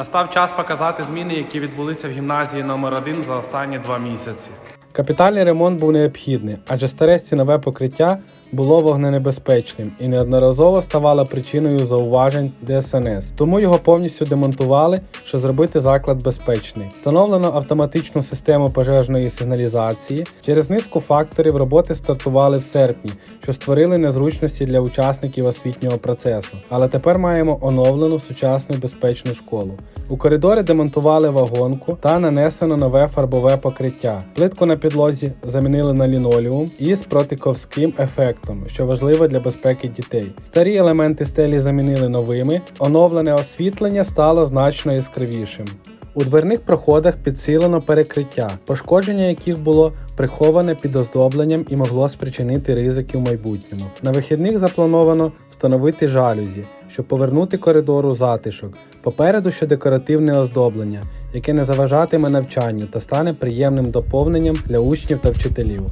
Настав час показати зміни, які відбулися в гімназії номер 1 за останні два місяці. Капітальний ремонт був необхідний, адже старе стінове покриття було вогненебезпечним і неодноразово ставало причиною зауважень ДСНС. Тому його повністю демонтували, щоб зробити заклад безпечний. Встановлено автоматичну систему пожежної сигналізації. Через низку факторів роботи стартували в серпні, що створили незручності для учасників освітнього процесу. Але тепер маємо оновлену сучасну безпечну школу. У коридорі демонтували вагонку та нанесено нове фарбове покриття. Плитку на підлозі замінили на лінолеум із протиковським ефектом, що важливо для безпеки дітей. Старі елементи стелі замінили новими, оновлене освітлення стало значно яскравішим. У дверних проходах підсилено перекриття, пошкодження яких було приховане під оздобленням і могло спричинити ризики в майбутньому. На вихідних заплановано встановити жалюзі, щоб повернути коридору затишок. Попереду ще декоративне оздоблення, яке не заважатиме навчанню та стане приємним доповненням для учнів та вчителів.